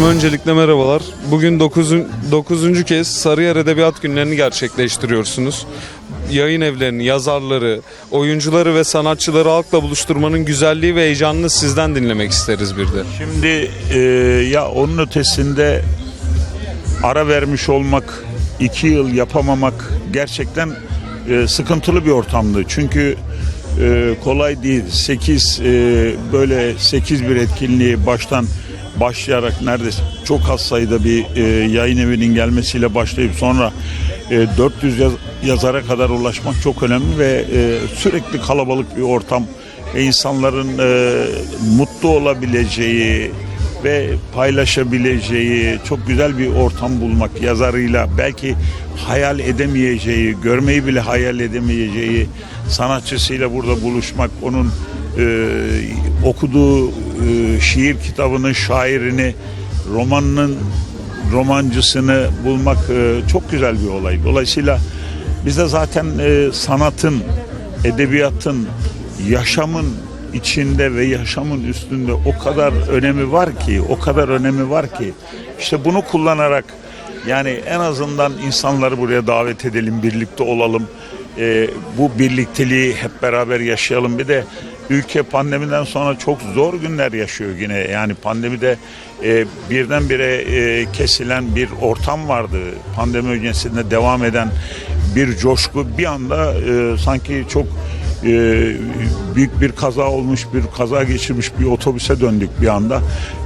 Başkanım öncelikle merhabalar. Bugün 9. 9. kez Sarıyer Edebiyat Günlerini gerçekleştiriyorsunuz. Yayın evlerini, yazarları, oyuncuları ve sanatçıları halkla buluşturmanın güzelliği ve heyecanını sizden dinlemek isteriz bir de. Şimdi e, ya onun ötesinde ara vermiş olmak, iki yıl yapamamak gerçekten e, sıkıntılı bir ortamdı. Çünkü e, kolay değil. Sekiz e, böyle sekiz bir etkinliği baştan başlayarak neredeyse çok az sayıda bir e, yayın evinin gelmesiyle başlayıp sonra e, 400 yaz- yazara kadar ulaşmak çok önemli ve e, sürekli kalabalık bir ortam ve insanların e, mutlu olabileceği ve paylaşabileceği çok güzel bir ortam bulmak yazarıyla belki hayal edemeyeceği, görmeyi bile hayal edemeyeceği sanatçısıyla burada buluşmak, onun e, okuduğu e, şiir kitabının şairini, romanının romancısını bulmak e, çok güzel bir olay. Dolayısıyla bizde zaten e, sanatın, edebiyatın, yaşamın içinde ve yaşamın üstünde o kadar önemi var ki, o kadar önemi var ki işte bunu kullanarak yani en azından insanları buraya davet edelim, birlikte olalım. E, bu birlikteliği hep beraber yaşayalım. Bir de ülke pandemiden sonra çok zor günler yaşıyor yine. Yani pandemide e, birdenbire e, kesilen bir ortam vardı. Pandemi öncesinde devam eden bir coşku bir anda e, sanki çok e, büyük bir kaza olmuş, bir kaza geçirmiş bir otobüse döndük bir anda.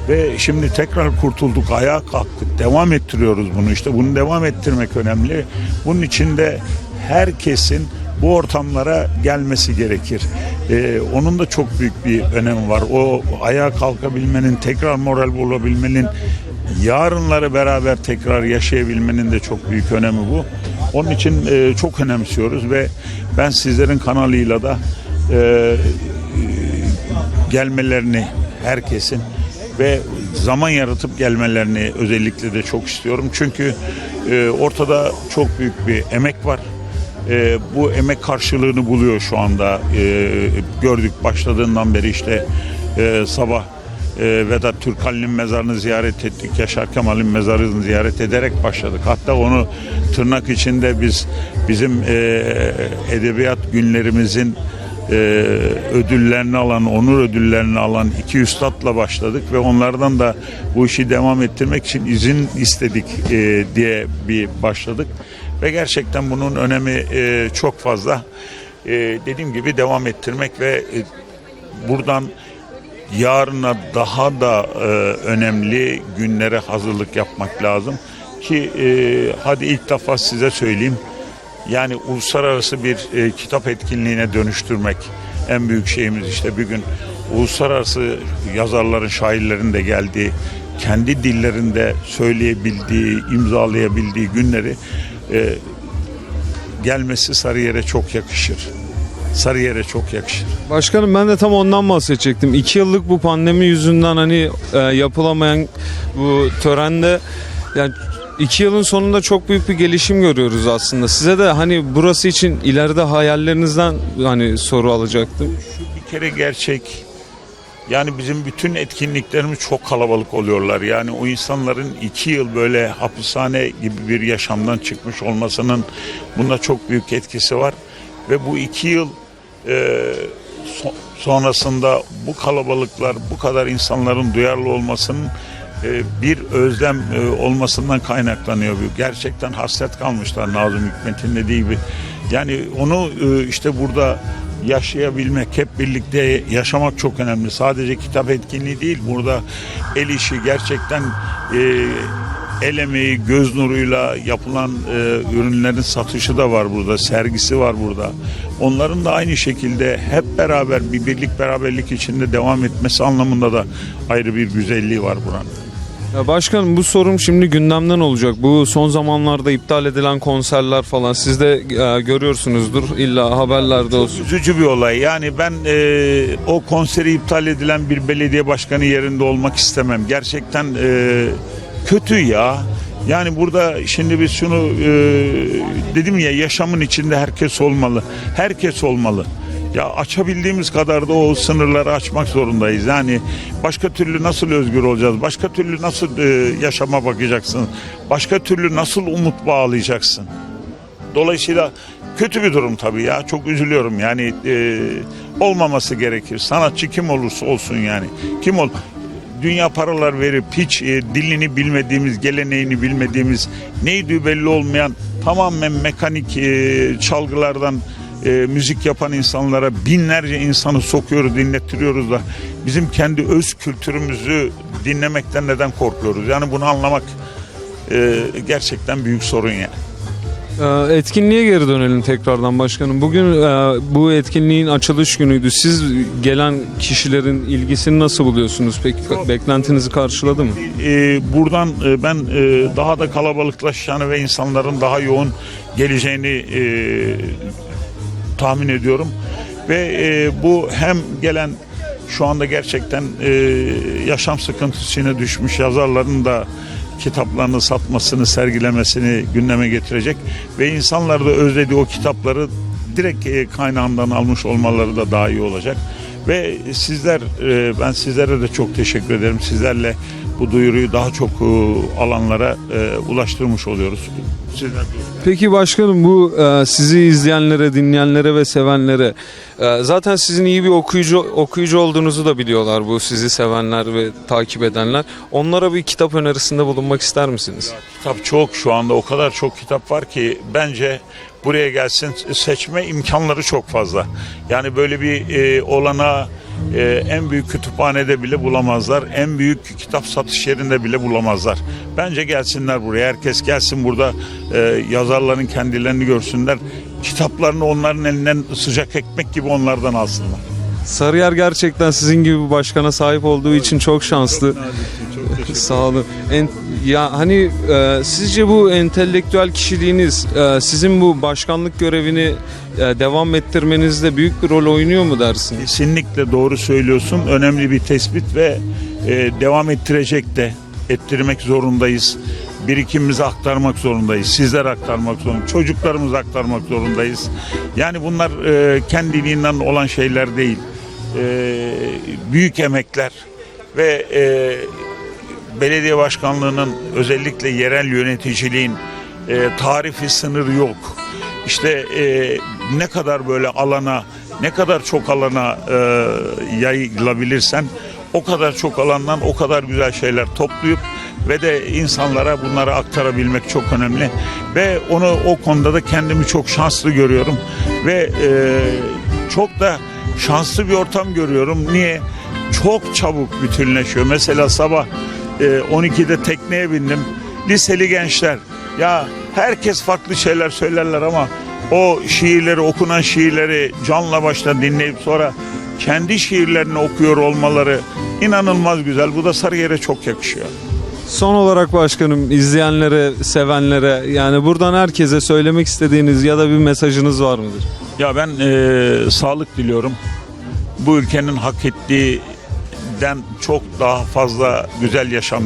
Ve şimdi tekrar kurtulduk, ayağa kalktık, devam ettiriyoruz bunu. İşte bunu devam ettirmek önemli. Bunun için de herkesin bu ortamlara gelmesi gerekir. Ee, onun da çok büyük bir önemi var. O ayağa kalkabilmenin, tekrar moral bulabilmenin, yarınları beraber tekrar yaşayabilmenin de çok büyük önemi bu. Onun için e, çok önemsiyoruz ve ben sizlerin kanalıyla da e, e, gelmelerini herkesin ve zaman yaratıp gelmelerini özellikle de çok istiyorum. Çünkü e, ortada çok büyük bir emek var. E, bu emek karşılığını buluyor şu anda. E, gördük başladığından beri işte e, sabah e, Vedat Türkal'in mezarını ziyaret ettik. Yaşar Kemal'in mezarını ziyaret ederek başladık. Hatta onu tırnak içinde biz bizim e, edebiyat günlerimizin e, ödüllerini alan, onur ödüllerini alan iki üstadla başladık ve onlardan da bu işi devam ettirmek için izin istedik e, diye bir başladık ve gerçekten bunun önemi e, çok fazla. E, dediğim gibi devam ettirmek ve e, buradan yarına daha da e, önemli günlere hazırlık yapmak lazım. Ki e, hadi ilk defa size söyleyeyim. Yani uluslararası bir e, kitap etkinliğine dönüştürmek en büyük şeyimiz. İşte bir gün uluslararası yazarların, şairlerin de geldiği, kendi dillerinde söyleyebildiği, imzalayabildiği günleri e, gelmesi Sarıyer'e çok yakışır. Sarıyer'e çok yakışır. Başkanım ben de tam ondan bahsedecektim. İki yıllık bu pandemi yüzünden hani e, yapılamayan bu törende yani iki yılın sonunda çok büyük bir gelişim görüyoruz aslında. Size de hani burası için ileride hayallerinizden hani soru alacaktım. Bir kere gerçek yani bizim bütün etkinliklerimiz çok kalabalık oluyorlar. Yani o insanların iki yıl böyle hapishane gibi bir yaşamdan çıkmış olmasının bunda çok büyük etkisi var. Ve bu iki yıl e, so- sonrasında bu kalabalıklar, bu kadar insanların duyarlı olmasının e, bir özlem e, olmasından kaynaklanıyor. Gerçekten hasret kalmışlar Nazım Hikmet'in dediği gibi. Yani onu e, işte burada yaşayabilmek, hep birlikte yaşamak çok önemli. Sadece kitap etkinliği değil, burada el işi gerçekten e, el emeği, göz nuruyla yapılan e, ürünlerin satışı da var burada, sergisi var burada. Onların da aynı şekilde hep beraber bir birlik beraberlik içinde devam etmesi anlamında da ayrı bir güzelliği var buranın. Ya başkanım bu sorum şimdi gündemden olacak. Bu son zamanlarda iptal edilen konserler falan siz de e, görüyorsunuzdur illa haberlerde olsun. Üzücü bir olay. Yani ben e, o konseri iptal edilen bir belediye başkanı yerinde olmak istemem. Gerçekten e, kötü ya. Yani burada şimdi biz şunu e, dedim ya yaşamın içinde herkes olmalı. Herkes olmalı. Ya açabildiğimiz kadar da o sınırları açmak zorundayız. Yani başka türlü nasıl özgür olacağız? Başka türlü nasıl e, yaşama bakacaksın? Başka türlü nasıl umut bağlayacaksın? Dolayısıyla kötü bir durum tabii ya. Çok üzülüyorum yani e, olmaması gerekir. Sanatçı kim olursa olsun yani. Kim ol? Dünya paralar verip hiç e, dilini bilmediğimiz, geleneğini bilmediğimiz, neydi belli olmayan tamamen mekanik e, çalgılardan e, müzik yapan insanlara binlerce insanı sokuyoruz, dinlettiriyoruz da bizim kendi öz kültürümüzü dinlemekten neden korkuyoruz? Yani bunu anlamak e, gerçekten büyük sorun yani. Ee, Etkinliğe geri dönelim tekrardan başkanım. Bugün e, bu etkinliğin açılış günüydü. Siz gelen kişilerin ilgisini nasıl buluyorsunuz? Peki beklentinizi karşıladı mı? e, buradan e, ben e, daha da kalabalıklaşacağını ve insanların daha yoğun geleceğini e, tahmin ediyorum. Ve e, bu hem gelen şu anda gerçekten e, yaşam sıkıntısına düşmüş yazarların da kitaplarını satmasını, sergilemesini gündeme getirecek ve insanlar da özlediği o kitapları direkt e, kaynağından almış olmaları da daha iyi olacak. Ve sizler, e, ben sizlere de çok teşekkür ederim. Sizlerle bu duyuruyu daha çok e, alanlara e, ulaştırmış oluyoruz. Peki başkanım bu e, sizi izleyenlere, dinleyenlere ve sevenlere zaten sizin iyi bir okuyucu okuyucu olduğunuzu da biliyorlar bu sizi sevenler ve takip edenler. Onlara bir kitap önerisinde bulunmak ister misiniz? Kitap çok şu anda o kadar çok kitap var ki bence buraya gelsin seçme imkanları çok fazla. Yani böyle bir e, olana e, en büyük kütüphanede bile bulamazlar. En büyük kitap satış yerinde bile bulamazlar. Bence gelsinler buraya. Herkes gelsin burada e, yazarların kendilerini görsünler. Kitaplarını onların elinden sıcak ekmek gibi onlardan alsınlar. Sarıyer gerçekten sizin gibi bir başkana sahip olduğu için çok şanslı. Sağ olun. En, ya hani e, sizce bu entelektüel kişiliğiniz e, sizin bu başkanlık görevini e, devam ettirmenizde büyük bir rol oynuyor mu dersin? Kesinlikle doğru söylüyorsun. Önemli bir tespit ve e, devam ettirecek de ettirmek zorundayız. Birikimimizi aktarmak zorundayız. Sizler aktarmak zorundayız. Çocuklarımızı aktarmak zorundayız. Yani bunlar e, kendiliğinden olan şeyler değil. E, büyük emekler ve e, belediye başkanlığının özellikle yerel yöneticiliğin e, tarifi sınır yok. İşte e, ne kadar böyle alana, ne kadar çok alana e, yayılabilirsen o kadar çok alandan o kadar güzel şeyler toplayıp ve de insanlara bunları aktarabilmek çok önemli. Ve onu o konuda da kendimi çok şanslı görüyorum ve e, çok da şanslı bir ortam görüyorum. Niye? Çok çabuk bütünleşiyor. Mesela sabah e, 12'de tekneye bindim. Liseli gençler. Ya herkes farklı şeyler söylerler ama o şiirleri, okunan şiirleri canla başla dinleyip sonra kendi şiirlerini okuyor olmaları inanılmaz güzel. Bu da Sarıyer'e çok yakışıyor. Son olarak başkanım izleyenlere, sevenlere yani buradan herkese söylemek istediğiniz ya da bir mesajınız var mıdır? Ya ben e, sağlık diliyorum. Bu ülkenin hak ettiğinden çok daha fazla güzel yaşam